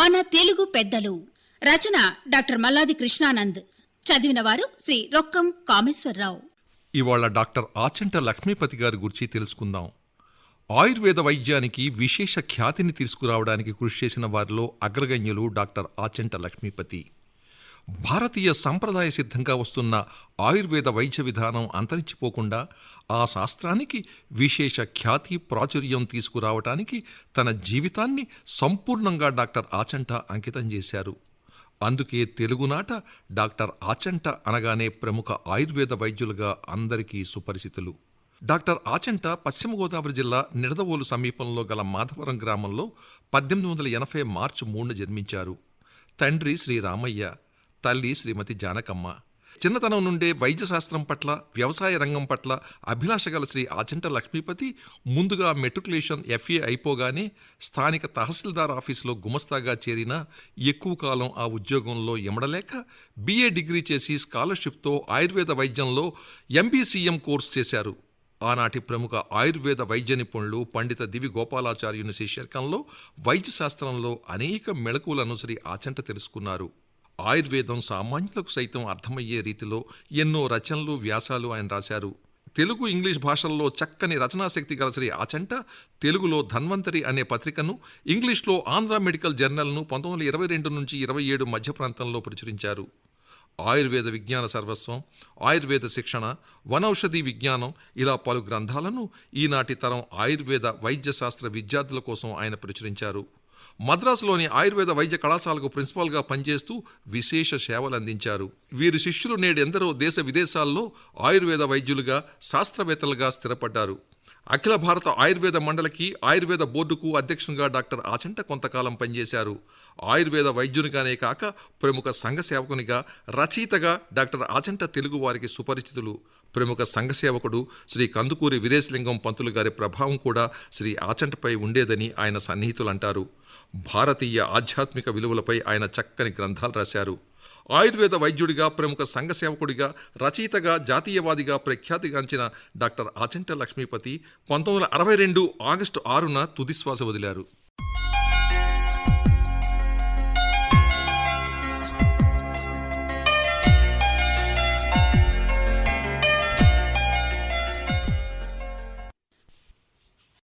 మన తెలుగు పెద్దలు. రచన డాక్టర్ మల్లాది కృష్ణానంద్. చదివిన వారు శ్రీ రొక్కం కామేశ్వరరావు. ఇవాళ డాక్టర్ ఆచంట లక్ష్మీపతి గారి గురించి తెలుసుకుందాం. ఆయుర్వేద వైద్యానికి విశేష ఖ్యాతిని తీసుకురావడానికి కృషి చేసిన వారిలో అగ్రగణ్యులు డాక్టర్ ఆచంట లక్ష్మీపతి. భారతీయ సంప్రదాయ సిద్ధంగా వస్తున్న ఆయుర్వేద వైద్య విధానం అంతరించిపోకుండా ఆ శాస్త్రానికి విశేష ఖ్యాతి ప్రాచుర్యం తీసుకురావటానికి తన జీవితాన్ని సంపూర్ణంగా డాక్టర్ ఆచంట అంకితం చేశారు. అందుకే తెలుగునాట డాక్టర్ ఆచంట అనగానే ప్రముఖ ఆయుర్వేద వైద్యులుగా అందరికీ సుపరిచితులు. డాక్టర్ ఆచంట పశ్చిమ గోదావరి జిల్లా నిడదవోలు సమీపంలో గల మాధవరం గ్రామంలో పద్దెనిమిది వందల ఎనభై మార్చి మూడున జన్మించారు. తండ్రి శ్రీ రామయ్య తల్లి శ్రీమతి జానకమ్మ. చిన్నతనం నుండే వైద్య శాస్త్రం పట్ల వ్యవసాయ రంగం పట్ల అభిలాష గల శ్రీ ఆచంట లక్ష్మీపతి ముందుగా మెట్రికులేషన్ ఎఫ్ఏ అయిపోగానే స్థానిక తహసీల్దార్ ఆఫీసులో గుమస్తాగా చేరిన ఎక్కువ కాలం ఆ ఉద్యోగంలో ఎమడలేక బీఏ డిగ్రీ చేసి స్కాలర్షిప్తో ఆయుర్వేద వైద్యంలో ఎంబీసీఎం కోర్సు చేశారు. ఆనాటి ప్రముఖ ఆయుర్వేద వైద్య నిపుణులు పండిత దివి గోపాలాచార్యుని శిష్యర్కంలో వైద్య శాస్త్రంలో అనేక మెళకువలను శ్రీ ఆచంట తెలుసుకున్నారు. ఆయుర్వేదం సామాన్యులకు సైతం అర్థమయ్యే రీతిలో ఎన్నో రచనలు వ్యాసాలు ఆయన రాశారు. తెలుగు ఇంగ్లీష్ భాషల్లో చక్కని రచనాశక్తి గల శ్రీ ఆచంట తెలుగులో ధన్వంతరి అనే పత్రికను ఇంగ్లీష్లో ఆంధ్ర మెడికల్ జర్నల్ను పంతొమ్మిది వందల ఇరవై రెండు నుంచి ఇరవై ఏడు మధ్య ప్రాంతంలో ప్రచురించారు. ఆయుర్వేద విజ్ఞాన సర్వస్వం ఆయుర్వేద శిక్షణ వనౌషధి విజ్ఞానం ఇలా పలు గ్రంథాలను ఈనాటి తరం ఆయుర్వేద వైద్య శాస్త్ర విద్యార్థుల కోసం ఆయన ప్రచురించారు. మద్రాసులోని ఆయుర్వేద వైద్య కళాశాలకు ప్రిన్సిపాల్గా పనిచేస్తూ విశేష సేవలు అందించారు. వీరి శిష్యులు నేడెందరో దేశ విదేశాల్లో ఆయుర్వేద వైద్యులుగా శాస్త్రవేత్తలుగా స్థిరపడ్డారు. అఖిల భారత ఆయుర్వేద మండలికి ఆయుర్వేద బోర్డుకు అధ్యక్షునిగా డాక్టర్ ఆచంట కొంతకాలం పనిచేశారు. ఆయుర్వేద వైద్యునిగానే కాక ప్రముఖ సంఘ సేవకునిగా రచయితగా డాక్టర్ ఆచంట తెలుగు వారికి సుపరిచితులు. ప్రముఖ సంఘసేవకుడు శ్రీ కందుకూరి వీరేశలింగం పంతులు గారి ప్రభావం కూడా శ్రీ ఆచంటపై ఉండేదని ఆయన సన్నిహితులంటారు. భారతీయ ఆధ్యాత్మిక విలువలపై ఆయన చక్కని గ్రంథాలు రాశారు. ఆయుర్వేద వైద్యుడిగా ప్రముఖ సంఘ సేవకుడిగా రచయితగా జాతీయవాదిగా ప్రఖ్యాతిగాంచిన డాక్టర్ ఆచంట లక్ష్మీపతి పంతొమ్మిది వందల అరవై రెండు ఆగస్టు ఆరున తుదిశ్వాస వదిలారు.